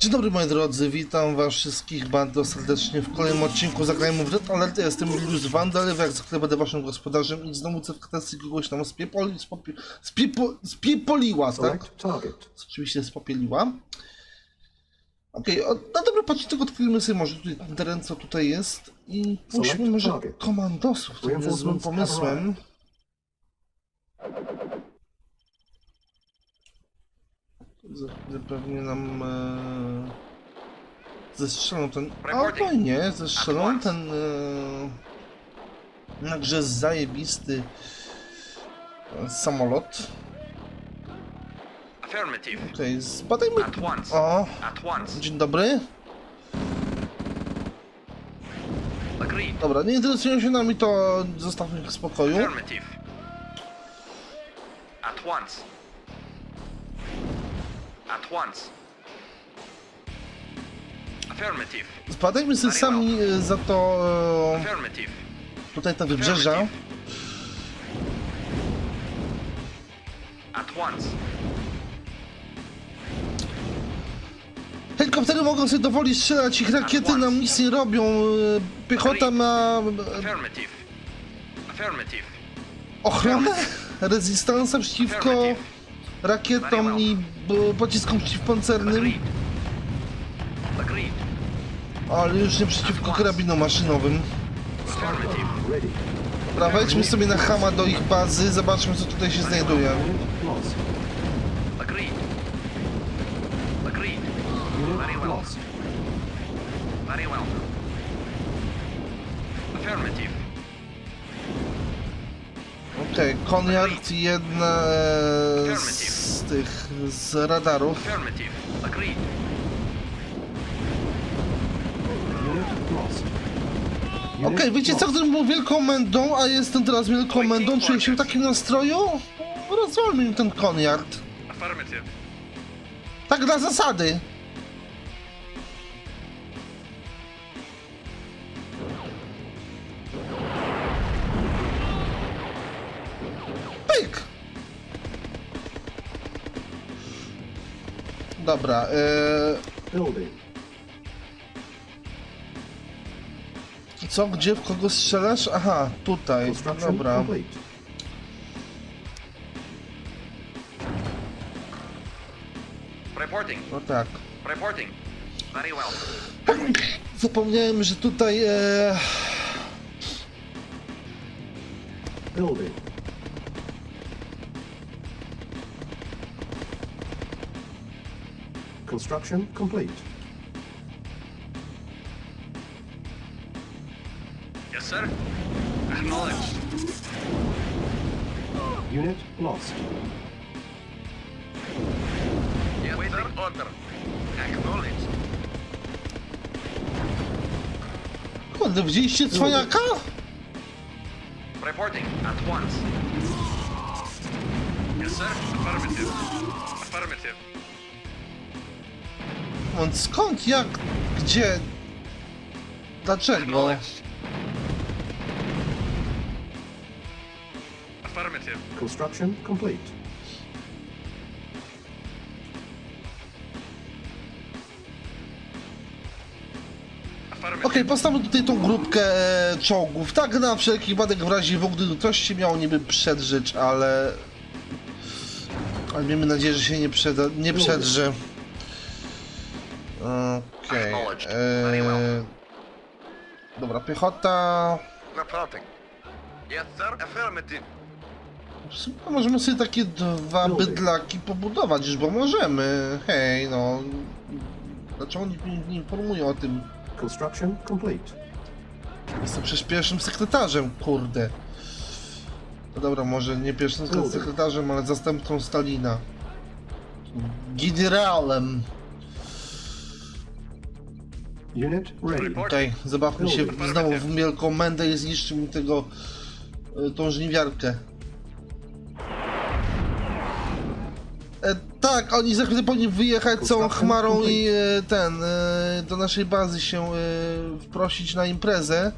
Dzień dobry moi drodzy, witam was wszystkich bardzo serdecznie w kolejnym odcinku Zagrajmy w Red Alert. Ja jestem Julius Vandal, jak zwykle będę waszym gospodarzem i znowu CFKTC kogoś tam spiepoli, spopie, spiepo, spiepoliła, tak? Select target. Oczywiście spopieliła. Okej, okay, na dobry początek odkryjmy sobie może tutaj ten teren, co tutaj jest i puśćmy może komandosów, to jest złym pomysłem. Za chwilę pewnie nam e, zestrzelą ten... Albo nie, zestrzelą ten... E, jakże zajebisty e, samolot. Affirmative. Okej, zbadajmy... At once. O, dzień dobry. Dobra, nie interesują się nami, to zostawmy ich w spokoju. Affirmative. At once. Once. Affirmative. Zbadajmy sobie sami e, za to e, Affirmative. tutaj te wybrzeża. At once. Helikoptery mogą sobie dowolić strzelać, ich rakiety nam nic nie robią. e, Piechota ma Affirmative. Affirmative. ochronę, rezystansa przeciwko rakietom i b- pociskom przeciwpancernym, ale już nie przeciwko karabinom maszynowym. Dobra, wejdźmy sobie na Hama do ich bazy, zobaczmy co tutaj się znajduje. Okej, Koniard, jedna z tych z radarów. Okej, Unit wiecie co, gdybym był wielką mędą, a jestem teraz wielką mędą, czuję się w takim nastroju? Rozwalmy im ten Koniard. Tak dla zasady. Dobra, e, Building. co, gdzie, w kogo strzelasz? Aha, tutaj, dobra. Reporting. No tak. Reporting. Very well. Zapomniałem, że tutaj e, Building. Construction complete. Yes, sir. Acknowledged. Unit lost. Yes, Waiting order. Acknowledged. kurde, widzieliście cwaniaka? Reporting at once. Yes, sir. Affirmative. Affirmative. Skąd, jak, gdzie, dlaczego? Affirmative. Construction complete. Okej, postawmy tutaj tą grupkę czołgów, tak na wszelki wypadek w razie w gdyby ktoś się miał niby przedrzeć, ale... Ale miejmy nadzieję, że się nie, przeda, nie przedrze. Okej. e, Dobra, piechota... Reporting. Yes, sir. Affirmative. W sumie możemy sobie takie dwa bydlaki pobudować, już bo możemy. Hej, no... Dlaczego nikt mnie nie informuje o tym? Construction complete. Jestem przecież pierwszym sekretarzem, kurde. No dobra, może nie pierwszym sekretarzem, ale zastępcą Stalina. Generałem. Unit ready. Okej, zabawmy się znowu w wielką mędę i zniszczymy tego... y, tą żniwiarkę. E, tak, oni za chwilę powinni wyjechać całą chmarą i e, ten, e, do naszej bazy się e, wprosić na imprezę.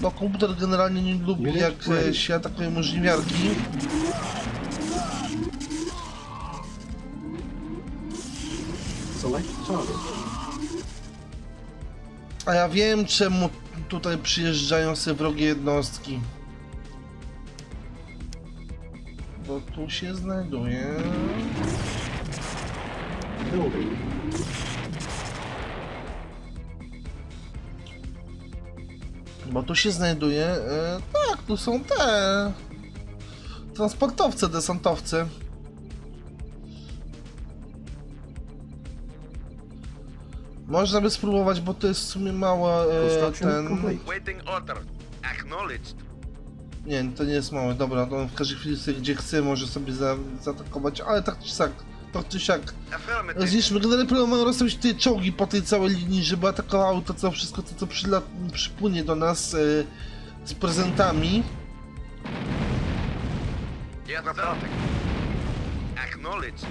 Bo komputer generalnie nie lubi jak e, się atakują żniwiarki. Select target. A ja wiem, czemu tutaj przyjeżdżają sobie wrogie jednostki. Bo tu się znajduje... Bo tu się znajduje... E, tak, tu są te... Transportowce, desantowcy. Można by spróbować, bo to jest w sumie mała e, Construction ten... complete. Waiting order. Acknowledged. Nie, to nie jest małe, dobra, to on w każdej chwili sobie gdzie chce może sobie za, zaatakować, ale tak czy siak, tak czy siak. Affirmative. Zniszczmy, generalnie próbujemy rozstawić tutaj czołgi po tej całej linii, żeby atakowały to co wszystko, to co przyla, przypłynie do nas e, z prezentami. Yes, sir. Acknowledged.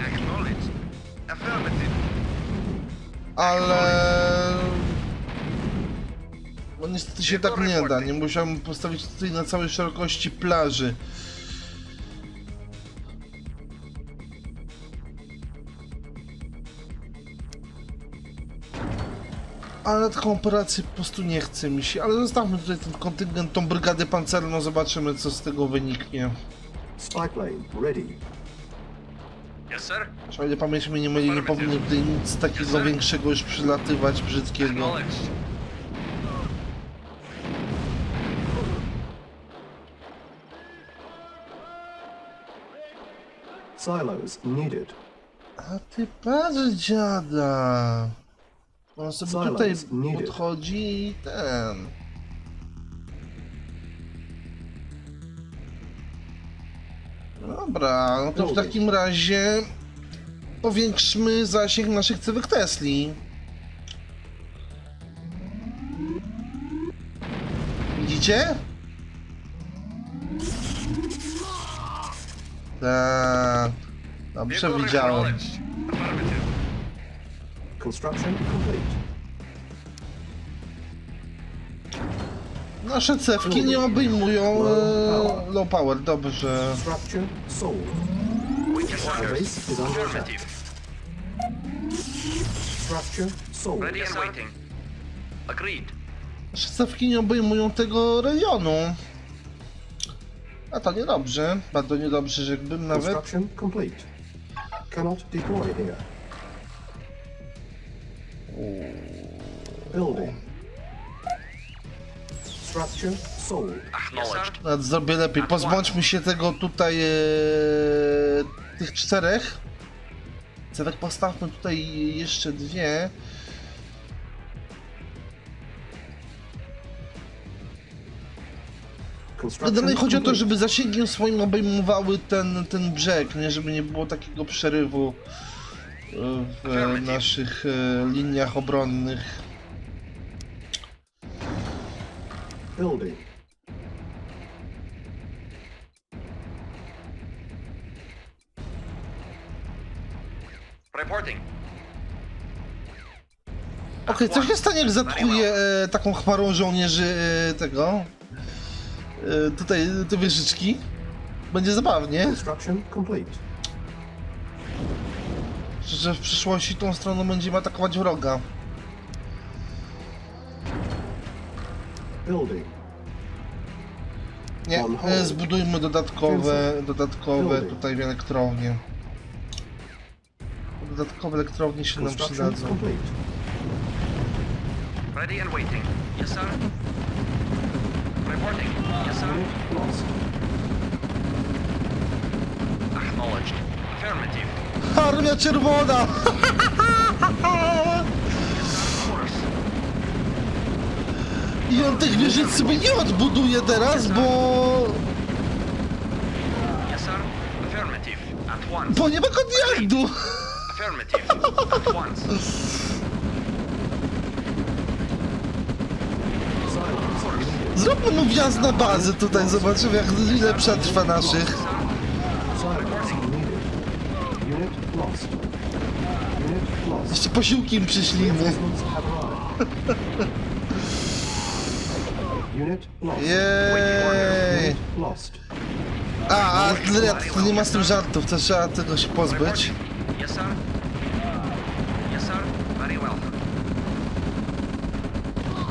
Acknowledged. Affirmative. Ale... No niestety się tak nie da, nie musiałem postawić tutaj na całej szerokości plaży. Ale na taką operację po prostu nie chce mi się, ale zostawmy tutaj ten kontyngent, tą brygadę pancerną, zobaczymy co z tego wyniknie. Spy plane ready. Yes, sir. Ile pamięć mnie nie myli, nie powinno tutaj nic takiego większego już przylatywać, brzydkiego. Acknowledged. Silos needed. A ty patrz dziada. On sobie Silence tutaj needed. podchodzi i ten. Dobra, no to w takim razie powiększmy zasięg naszych cewek Tesli. Widzicie? Tak. Dobrze widziałem. Construction complete. Nasze cewki nie obejmują e, low power, dobrze. Structure sold. Our base is under attack. Affirmative. Structure sold. Ready and waiting. Agreed. Nasze cewki nie obejmują tego rejonu. A to niedobrze, bardzo niedobrze, że jakbym nawet... Construction complete. Cannot deploy here. Building. Structure sold. Acknowledged. Nawet zrobię lepiej. Pozbądźmy się tego tutaj, e, tych czterech. Cewek postawmy tutaj jeszcze dwie. Generalnie chodzi o to, żeby zasięgiem swoim obejmowały ten, ten brzeg, nie? Żeby nie było takiego przerywu e, w naszych e, liniach obronnych. Building. Reporting. Okej, co się stanie jak zatkuje e, taką chmarą żołnierzy e, tego? E, tutaj te wieżyczki? Będzie zabawnie, Construction complete. że w przyszłości tą stroną będziemy atakować wroga. Nie, e, zbudujmy dodatkowe, dodatkowe tutaj elektrownie. Dodatkowe elektrownie się nam przydadzą. Ready and waiting. Yes, sir. Reporting. Yes, sir. Acknowledged. Affirmative. Armia Czerwona! Of course. I on tych wieżyc sobie nie odbuduje teraz, bo... Yes, sir. Affirmative. At once. bo nie ma konjaktu! Affirmative. At once. Zróbmy mu wjazd na bazę tutaj, zobaczymy jak ile przetrwa naszych. Silence needed. Unit lost. Unit lost. Jeszcze posiłki im przyślimy. Reinforcements have arrived. Unit lost. Jej! Lost. A, to nie ma z tym żartów, to trzeba tego się pozbyć. Yes, sir. Yes, sir. Very well.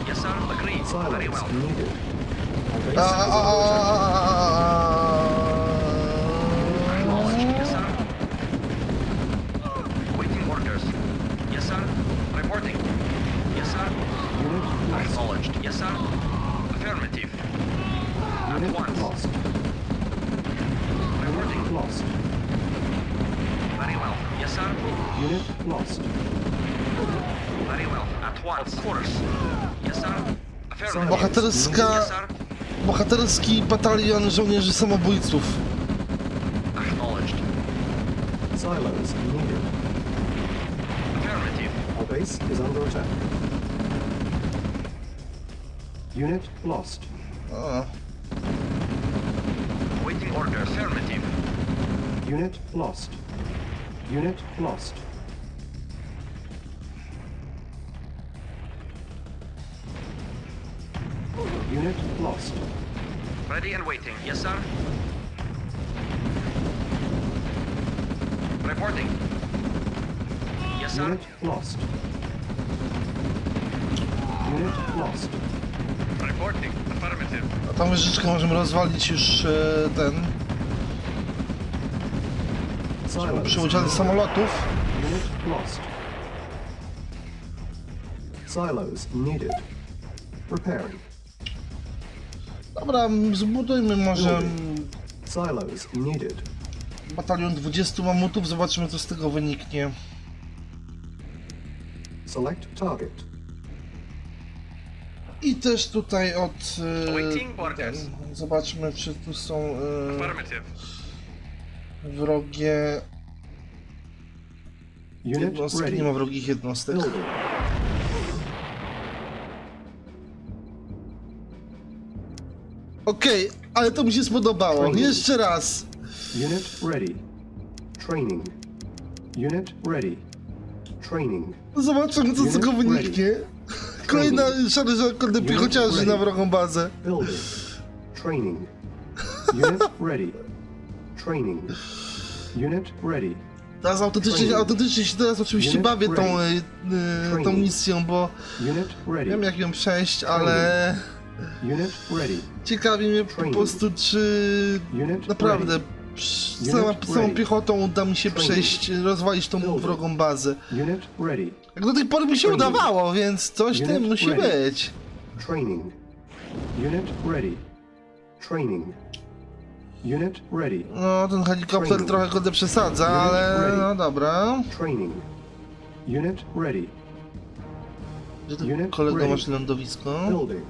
Yes, sir. Agreed. Very Silence well. needed. A, a, a, a, Yes, sir. Waiting orders. Yes, sir. Reporting. Yes, sir. Unit lost. Acknowledged. Yes, sir. Affirmative. At Unit once. lost. Reporting. Unit lost. Very well. Yes, sir. Unit lost. Very well. At once. Of course. Yes, sir. Affirmative. Bohaterska, Yes, sir. bohaterski batalion żołnierzy samobójców. Acknowledged. Silos needed. Affirmative. Our base is under attack. Unit lost. O, Waiting orders. Affirmative. Unit lost. Unit lost. Ready and waiting. Yes, sir. Reporting. Yes, sir. Unit lost. Unit lost. Reporting. Affirmative. a tą wieżyczkę możemy rozwalić już e, ten, przy udziale samolotów. Unit lost. Silos needed. Preparing. Dobra, zbudujmy może Silos needed. batalion 20 mamutów, zobaczymy co z tego wyniknie. Select target. I też tutaj od... e, zobaczmy czy tu są e, Affirmative. wrogie Unit jednostki, ready. nie ma wrogich jednostek. Building. Okej, ale to mi się spodobało. Jeszcze raz. Unit ready. Training. Unit ready. Training. Zobaczymy co z tego wyniknie. Kolejna szary żarkody Unit piechociarzy na wrogą bazę. Building. Training. Unit ready. Training. Unit ready. Teraz autentycznie, autentycznie się teraz oczywiście Unit bawię tą, e, e, tą misją, bo Unit ready. wiem jak ją przejść, ale. Ciekawi mnie po prostu czy naprawdę ready. całą piechotą uda mi się przejść, rozwalić tą wrogą bazę. Jak do tej pory mi się udawało, więc coś tym musi być. Training. Unit ready. Training. Unit ready. No, ten helikopter trochę go przesadza, ale no dobra. Training. Unit ready. Gdzie kolego, masz lądowisko? Building.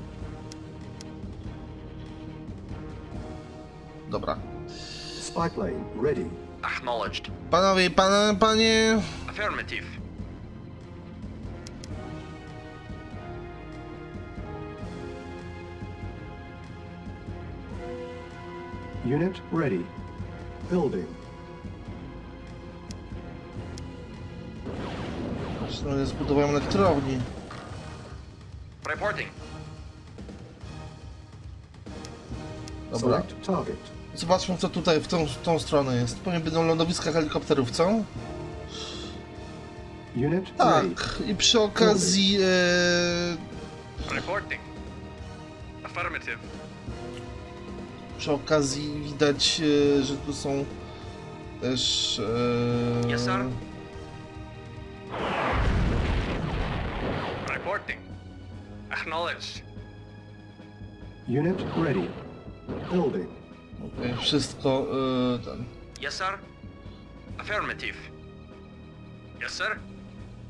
Spy plane ready. Acknowledged. Panowie, pan, panie... Affirmative. Unit ready. Building. Zresztą zbudowałem elektrowni. Reporting. Dobra. Select target. Zobaczmy, co tutaj w tą, w tą stronę jest. Pewnie będą lądowiska helikopterów, co? Unit ready. Tak. I przy okazji... E, Reporting. Affirmative. przy okazji widać, e, że tu są też... E, Yes, sir. Reporting. Acknowledged. Unit ready. Building. Okej, wszystko... E, ten. Yes, sir. Affirmative. Yes, sir.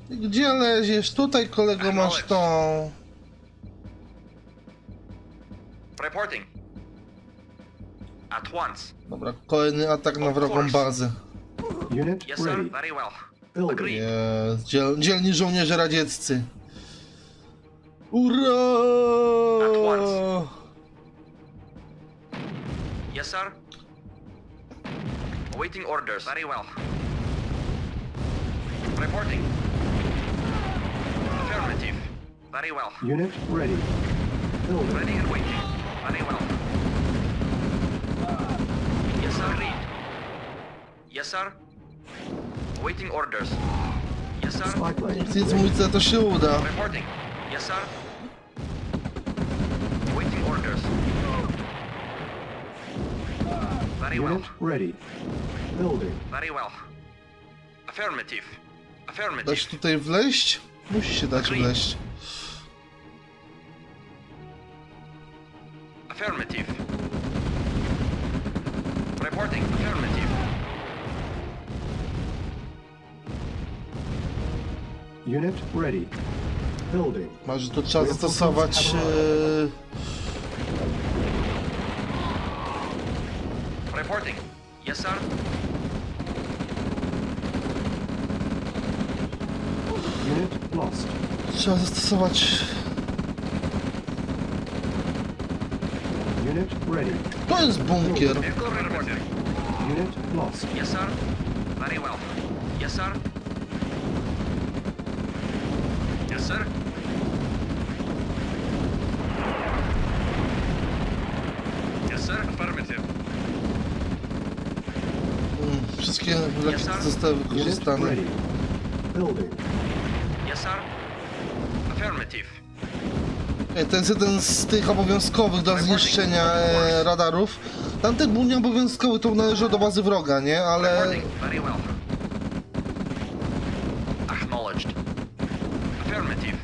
Gdzie leziesz? Tutaj, kolego, masz tą... Reporting. At once. Dobra, kolejny atak na wrogą bazę. Unit Yes, sir. ready. Very well. Agreed. Jest, dziel, dzielni żołnierze radzieccy. Ura! At once. Yes, sir. Awaiting orders. Very well. Reporting. Affirmative. Very well. Unit ready. Building. Ready and waiting. Very well. Yes, sir. Agreed. Yes, sir. Awaiting orders. Yes, Yes, sir. Spy plane. Nic mówić, że to się uda. Reporting. Yes, sir. Very well. Unit ready. Building. Very well. Affirmative. Affirmative. tutaj wleść? Musi się dać wleść. Affirmative. Reporting. Affirmative. Unit ready. Building. Może tu trzeba zastosować... E, Reporting. Yes, sir. Unit lost. trzeba zastosować... Unit ready. To jest bunkier. Vehicle reporting. Unit lost. Yes, sir. Very well. Yes, sir. Yes, sir. Wszystkie leki zostały wykorzystane. Yes, sir. Affirmative. Ej, To jest jeden z tych obowiązkowych do zniszczenia e, radarów. Tamten był nieobowiązkowy, to należy do bazy wroga, nie? Ale Reporting. Very well. Acknowledged. Affirmative.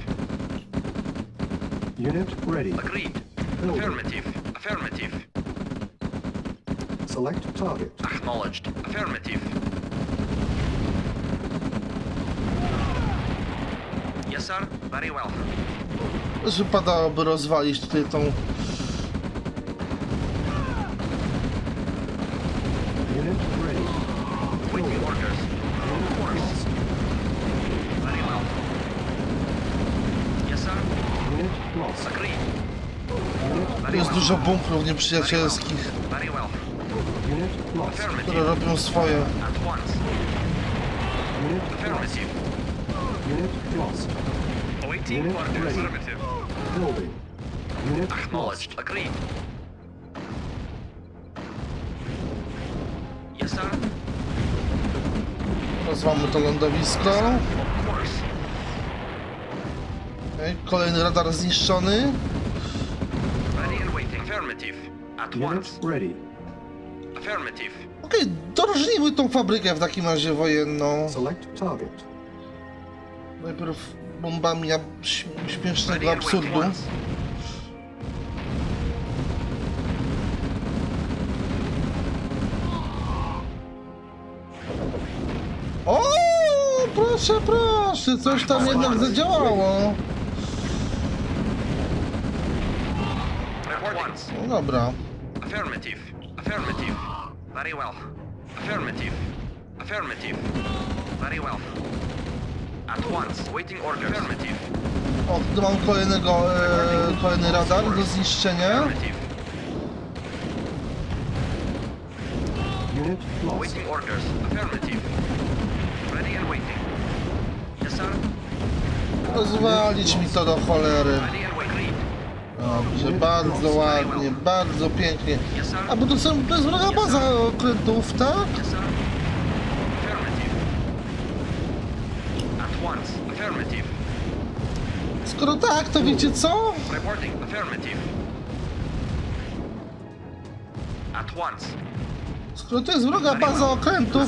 Unit ready. Agreed. Affirmative. Affirmative. Select target. Acknowledged. Affirmative. Yes, sir. Very well. wypadałoby rozwalić tutaj tą... Unit ready. Waiting orders. Of course. Very well. Yes, sir. Unit lost. Agreed. Unit Tu Very jest dużo bunkrów nieprzyjacielskich, Building. Unit lost. Acknowledged. Agreed. Yes, sir. Rozwalmy to lądowisko. Of course. Okej, Kolejny radar zniszczony. Ready and waiting. Affirmative. At once. ready. Okej, dorżnijmy tą fabrykę w takim razie wojenną. Select target. Najpierw bombami ab- śmiesznego absurdu. O, proszę, proszę, coś tam jednak zadziałało. No dobra. Affirmative. Affirmative. Very well. Affirmative. Affirmative. Very well. At once. Waiting order. Affirmative. O, tu mam kolejnego, e, kolejny radar do zniszczenia. Affirmative. Unit lost. Waiting orders. Affirmative. Ready and waiting. Yes, sir. Rozwalić mi to do cholery. Ready. Dobrze, bardzo ładnie, bardzo pięknie. A bo to są to jest wroga baza okrętów, tak? Skoro tak, to wiecie co? Reporting. Affirmative. At once. Skoro to jest wroga baza okrętów.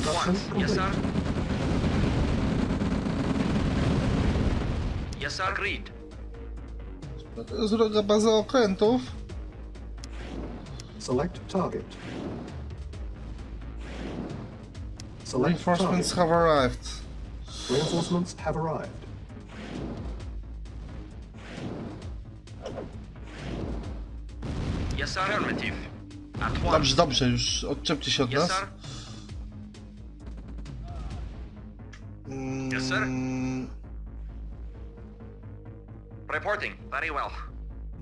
Yes, sir. Agreed. To jest wroga baza okrętów, Select target. Select reinforcements target. have arrived. Reinforcements have arrived. Yes, sir. Affirmative. At once. Dobrze, dobrze, już odczepcie się od Yes, nas. sir. Yes, sir. Mm, Reporting. Very well.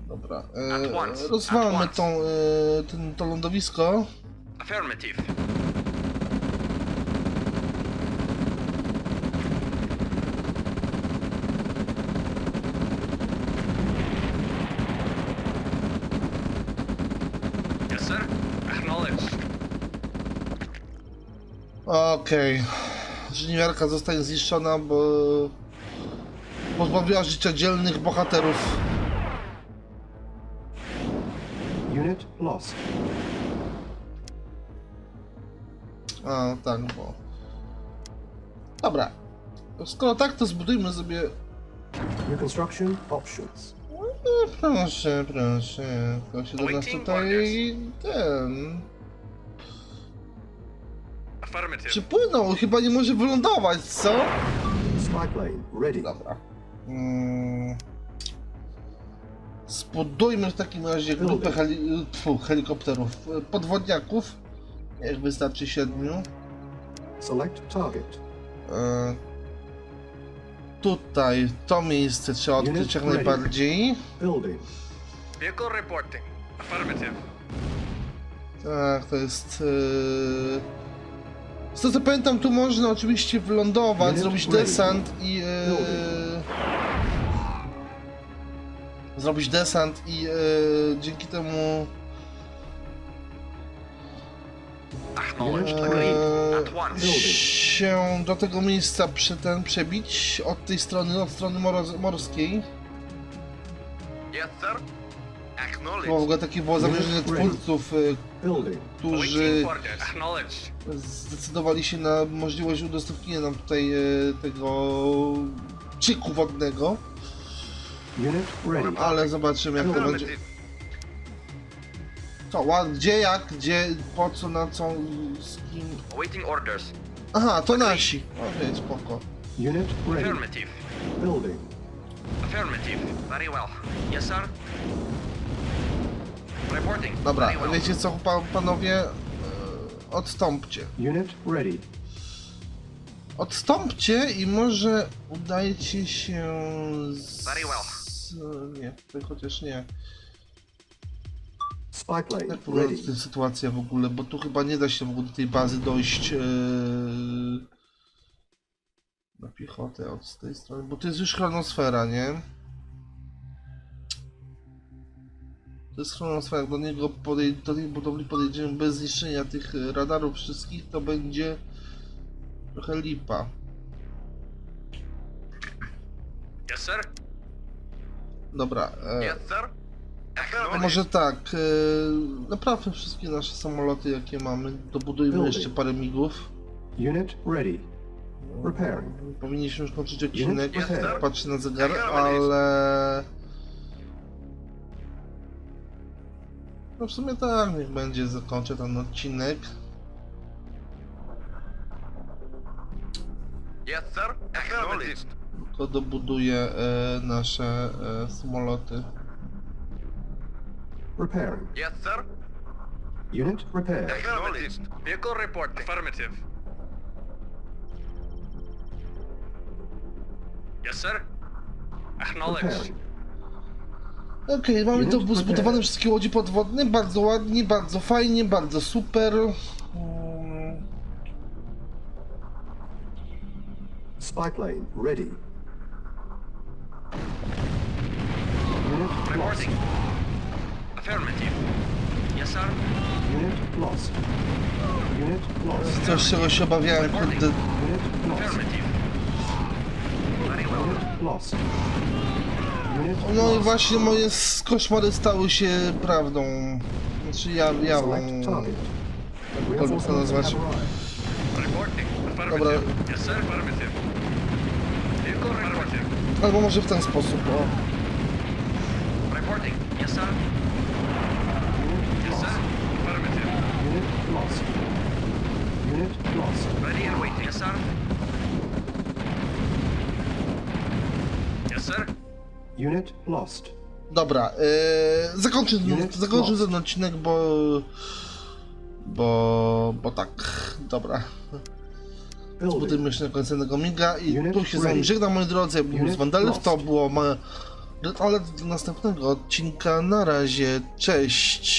Dobra, At e, rozwalmy at once. tą, e, ten, to lądowisko. Affirmative. Yes, sir. Acknowledged. Okej, inżyniarka zostanie zniszczona, bo pozbawiła życia dzielnych bohaterów. Unit lost. A, tak, bo... Dobra. Skoro tak, to zbudujmy sobie... Reconstruction options. No, proszę, proszę. To się do nas tutaj... ten... Przypłynął, chyba nie może wylądować, co? Spy plane ready. Dobra. Mm. Zbudujmy w takim razie grupę heli tfu, helikopterów, e, podwodniaków. Jak wystarczy siedmiu. Select target. E, tutaj to miejsce trzeba odkryć jak najbardziej. Building. Vehicle reporting. Affirmative. Tak, to jest. E... Z tego co pamiętam, tu można oczywiście wylądować, zrobić desant i. E... Zrobić desant i e... dzięki temu. Acknowledged. Unit Agreed. e, się do tego miejsca przy ten przebić od tej strony, od strony morskiej. Yes, sir. To w ogóle takie było zamierzenie twórców, Building. którzy zdecydowali się na możliwość udostępnienia nam tutaj e, tego cieku wodnego, Unit ready. ale zobaczymy jak to będzie. Co, ład- gdzie, jak, gdzie, po co, na co, z kim. Awaiting orders. Aha, to nasi. Okej, spoko. Unit ready. Affirmative. Building. Affirmative. Very well. Yes, sir. Reporting. Dobra, Very well. wiecie co, pa, panowie? E, Odstąpcie. Unit ready. Odstąpcie i może udajcie się z... Very well. Nie, tutaj chociaż nie. Plane Jak wygląda ready. sytuacja w ogóle, bo tu chyba nie da się w ogóle do tej bazy dojść ee, na piechotę od tej strony, bo to jest już chronosfera, nie? To jest chronosfera, jak do niego podej do tej budowli podejdziemy bez zniszczenia tych e, radarów wszystkich, to będzie trochę lipa. Dobra, e, Yes, sir. To Affirmative. może tak, e, naprawmy wszystkie nasze samoloty jakie mamy, dobudujmy jeszcze parę migów. Unit ready. Repairing. Powinniśmy już kończyć odcinek, Yes, sir. patrzę na zegar, ale... No w sumie tak, niech będzie, zakończę ten odcinek. Tylko dobuduję e, nasze e, samoloty. Repairing. Yes, sir. Unit repaired. Acknowledged. Vehicle report. Affirmative. Yes, sir. Acknowledged. Repairing. Okej, mamy to Unit zbudowane prepared. wszystkie łodzi podwodne, bardzo ładnie, bardzo fajnie, bardzo super. Mm, Spy plane ready. Reporting. Affirmative. Yes, sir. Unit lost. Unit lost. Coś czego się obawiałem, kurde. Unit lost. Affirmative. Very well. Unit lost. Unit No i lost. właśnie moje s- koszmary stały się prawdą. Znaczy ja, jawą. Select target. to Reinforcements nazwać. have arrived. Reporting. Dobra. Affirmative. Yes, sir. Affirmative. Vehicle reporting. Albo może w ten sposób, o. Reporting. Yes, sir. Unit Yes, sir. lost. Affirmative. Unit lost. Unit lost. Ready and waiting. Yes, sir. Yes, sir. Unit lost. Dobra, yy, zakończę, zakończę ten odcinek, bo... Bo... bo tak, dobra. Building. Budujmy jeszcze na końcu jednego miga i tu się z wami żegnam moi drodzy, ja byłem z Wandalów, lost. to było ma... Ale do następnego odcinka, na razie, cześć!